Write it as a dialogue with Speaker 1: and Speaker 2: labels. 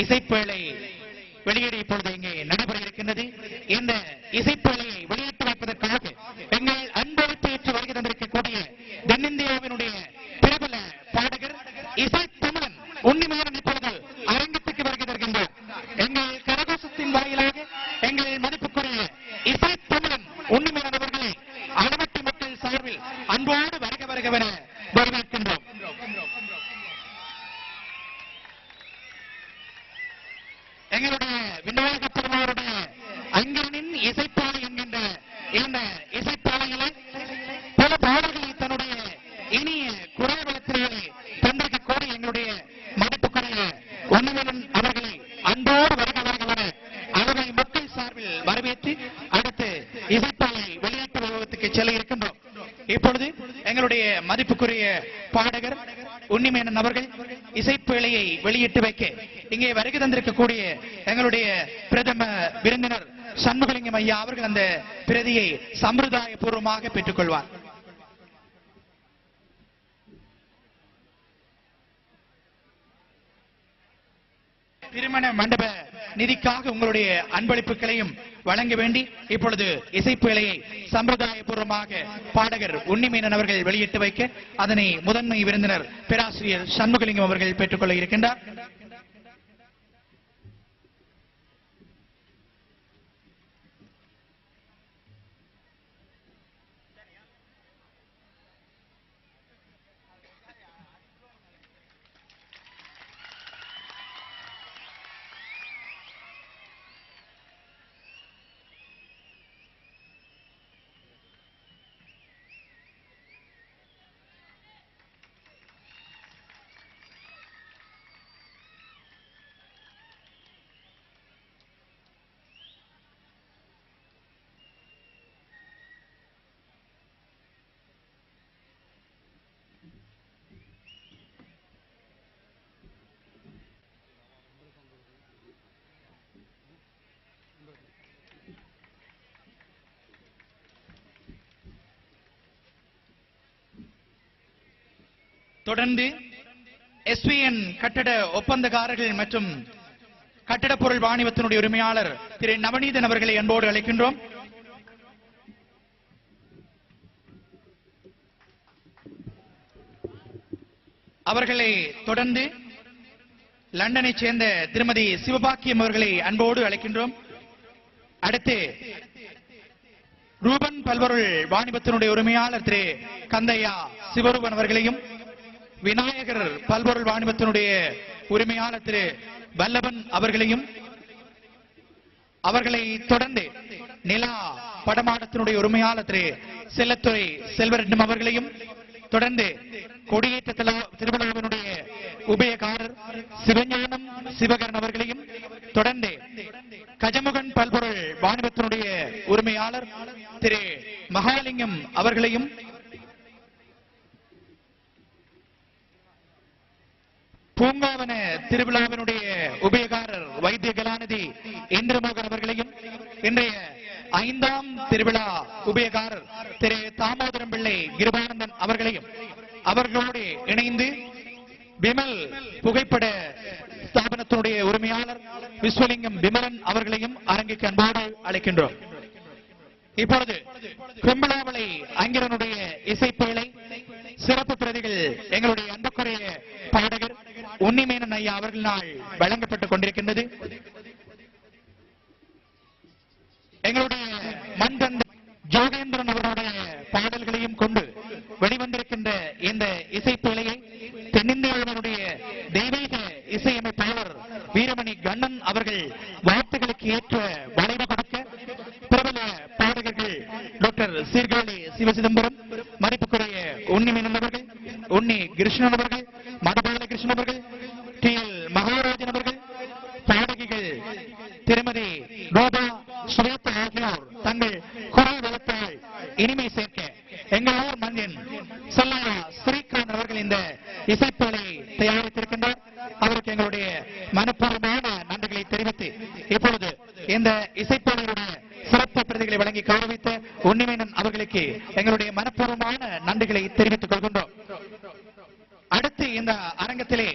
Speaker 1: இசைப்பேழை வெளியீடு இப்பொழுது இங்கே நடைபெற இருக்கின்றது. இந்த இசைப்பேழையை வெளியிட்டு வைப்பதற்காக எங்கள் அன்பளிப்பு ஏற்று வருகை தந்திருக்கக்கூடிய தென்னிந்தியாவினுடைய பிரபல பாடகர் இசை தமிழன் உன்னிமேனன் இப்பொழுது அரங்கத்துக்கு வருகை தருகின்றார் எங்கள் கரகோஷத்தின் வாயிலாக எங்கள் மதிப்புக்குரிய இசை தமிழன் உன்னிமேனன் அவர்களை அளவட்டி மக்கள் சார்பில் அன்போடு வருக வருகவென வரவேற்கின்றோம் எங்களுடைய விநாயக பெருமாருடைய அங்கனின் இசைப்பாலை என்கின்ற இந்த இசைப்பாலையிலே பல பாடல்களை தன்னுடைய இனிய குரல் தந்திருக்க கோரி எங்களுடைய மதிப்புக்குரிய ஒன்னுமலன் அவர்களை அன்போடு வருக அவர்களை மக்கள் சார்பில் வரவேற்று அடுத்து இசைப்பாலை வெளியீட்டு உலகத்துக்கு செல்ல இருக்கும் எங்களுடைய மதிப்புக்குரிய பாடகர் உன்னிமேனன் அவர்கள் இசைப்பேழையை வெளியிட்டு வைக்க இங்கே வருகை தந்திருக்கக்கூடிய எங்களுடைய பிரதம விருந்தினர் சண்முகலிங்கம் ஐயா அவர்கள் அந்த பிரதியை சம்பிரதாய பூர்வமாக பெற்றுக்கொள்வார். திருமண மண்டப நிதிக்காக உங்களுடைய அன்பளிப்புகளையும் வழங்க வேண்டி இப்பொழுது இசைப்பேழையை சம்பிரதாய பூர்வமாக பாடகர் உன்னிமீனன் அவர்கள் வெளியிட்டு வைக்க அதனை முதன்மை விருந்தினர் பேராசிரியர் சண்முகலிங்கம் அவர்கள் பெற்றுக்கொள்ள இருக்கின்றார். தொடர்ந்து எஸ்பிஎன் கட்டட ஒப்பந்தக்காரர்கள் மற்றும் கட்டட பொருள் வாணிபத்தினுடைய உரிமையாளர் திரு நவநீதன் அவர்களை அன்போடு அழைக்கின்றோம். அவர்களை தொடர்ந்து லண்டனை சேர்ந்த திருமதி சிவபாக்கியம் அவர்களை அன்போடு அழைக்கின்றோம். அடுத்து ரூபன் பல்வருள் வாணிபத்தினுடைய உரிமையாளர் திரு கந்தையா சிவரூபன் அவர்களையும் விநாயகர் பல்பொருள் வாணிபத்தினுடைய உரிமையாளர் திரு வல்லவன் அவர்களையும் அவர்களை தொடர்ந்து நிலா படமாடத்தினுடைய உரிமையாளர் திரு செல்லத்துறை செல்வரட்னம் அவர்களையும் தொடர்ந்து கொடியேற்ற திருவள்ளுவனுடைய உபயகாரர் சிவஞானம் சிவகரன் அவர்களையும் தொடர்ந்து கஜமுகன் பல்பொருள் வாணிபத்தினுடைய உரிமையாளர் திரு மகாலிங்கம் அவர்களையும் பூங்காவன திருவிழாவினுடைய உபயகாரர் வைத்திய கலாநிதி இந்திரமோகன் அவர்களையும் இன்றைய ஐந்தாம் திருவிழா உபயகாரர் திரு தாமோதரம் பிள்ளை கிருபானந்தன் அவர்களையும் அவர்களோடு இணைந்து விமல் புகைப்பட ஸ்தாபனத்தினுடைய உரிமையாளர் விஸ்வலிங்கம் விமலன் அவர்களையும் அரங்குக்கு அன்போடு அழைக்கின்றோம். இப்பொழுது கும்பலாவளை அங்கிரனுடைய இசைப்பேழை சிறப்பு பிரதிகள் எங்களுடைய ஐயா அவர்களால் வழங்கப்பட்டுக் கொண்டிருக்கின்றது. எங்களுடைய மண் ஜோகேந்திரன் அவருடைய பாடல்களையும் கொண்டு வெளிவந்திருக்கின்ற இந்த இசைப்பிழையை தென்னிந்தியாவினுடைய தெய்வீக இசையமைப்பாளர் வீரமணி கண்ணன் அவர்கள் வார்த்தைகளுக்கு ஏற்ற வளைவு கொடுக்க பிரபல பாடகர்கள் டாக்டர் சீர்காழி சிவசிதம்பரம் மதிப்புக்குரிய உன்னி மீனன் அவர்கள் உன்னி கிருஷ்ணன் அவர்கள் மதுபாலகிருஷ்ணன் அவர்கள் திருமதி ரோபா சுவேத் ஆகியோர் தங்கள் குரல் வளத்தால் இனிமை சேர்க்க எங்கள் ஊர் மண்ணின் செல்லா ஸ்ரீகாந்த் அவர்கள் இந்த இசைப்பாலை தயாரித்திருக்கின்றார். அவருக்கு எங்களுடைய மனப்பூர்வமான நன்றிகளை தெரிவித்து இப்பொழுது இந்த இசைப்பேழையுடைய சிறப்பு பிரதிகளை வழங்கி கௌரவித்த உன்னிமேனன் அவர்களுக்கு எங்களுடைய மனப்பூர்வமான நன்றிகளை தெரிவித்துக் கொள்கின்றோம். அடுத்து இந்த அரங்கத்திலே